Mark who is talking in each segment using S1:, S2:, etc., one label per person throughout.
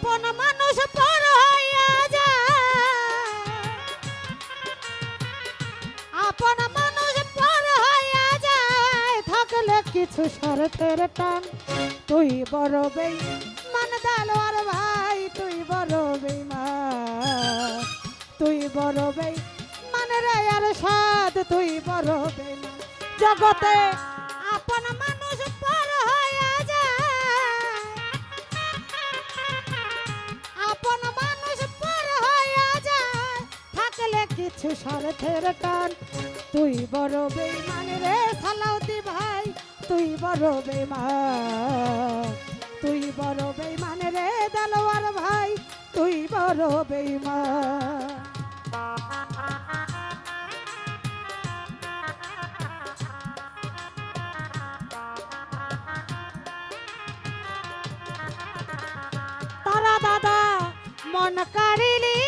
S1: আপন মানুষ পর হইয়া যায়। আপন মানুষ পর হইয়া যায়। থাকলে কিছু শরতের টান। তুই বড় বেই মান আর ভাই, তুই বড় বেই মা তুই বড় বেই মানে আর সাদ, তুই বড় বেই জগতে কিছু স্বার্থের টান তুই বড় বেইমান রে সালাউদ্দি ভাই। তুই বড় বেইমান তুই বড় বেইমান রে দালোয়ার ভাই। তুই বড় বেইমান তারা দাদা, মন কারিলি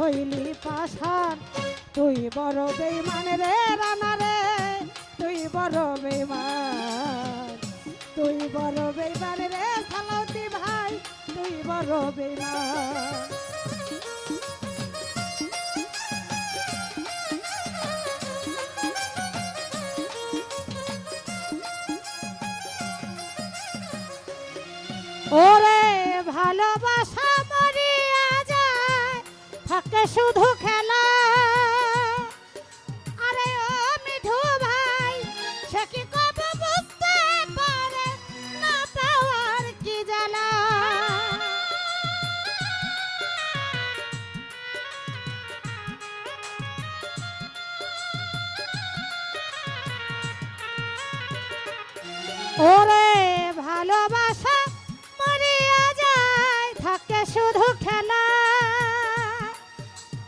S1: হইলি পাশান তুই বড় বেইমান রে রানা রে। তুই বড় বেইমান। তুই বড় বেইমান রে সালাউদ্দি ভাই। তুই বড় বেইমান। ওরে ভালোবাসা মরিয়া যায়, থাকে শুধু খেলা। আরে ও মিঠু ভাই, সে কি কব বুঝতে পারে না পাওয়ার কি ওরে খেলা।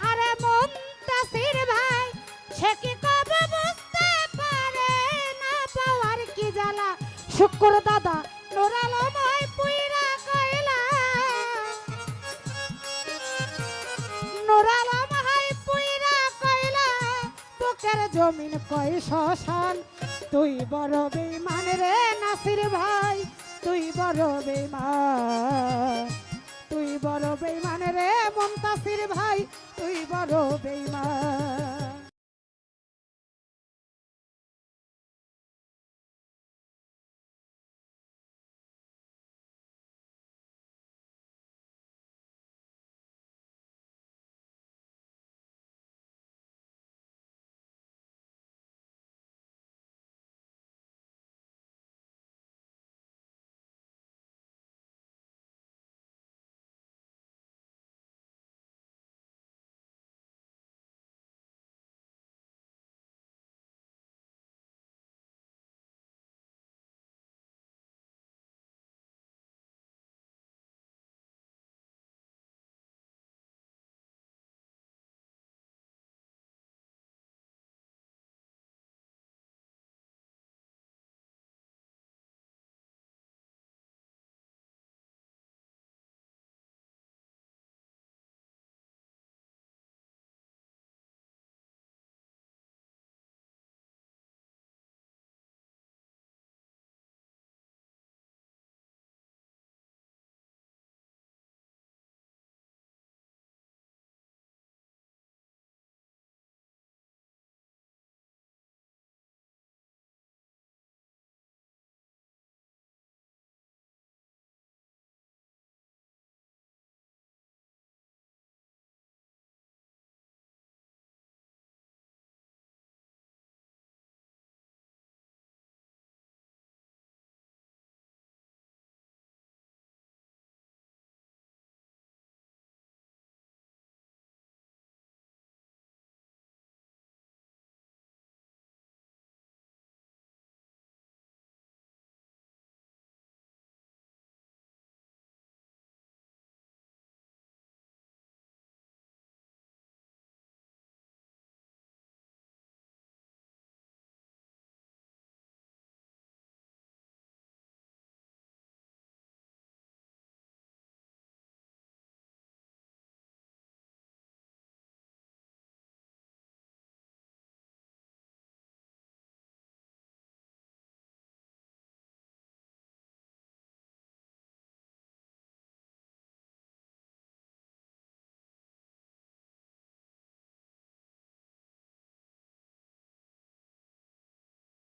S1: আরে মন তাসির ভাই, সে কি কবে বুঝতে পারে না পাওয়ার কি জ্বালা? শুক্র দাদা নোরালময় পুইরা কইলা। নোরালময় পুইরা কইলা, বুকের জমিন কই শ্মশান? তুই বড় বেইমান রে নাসির ভাই, তুই বড় বড় বেইমান রে মমতাসির ভাই তুই বড় বেইমান।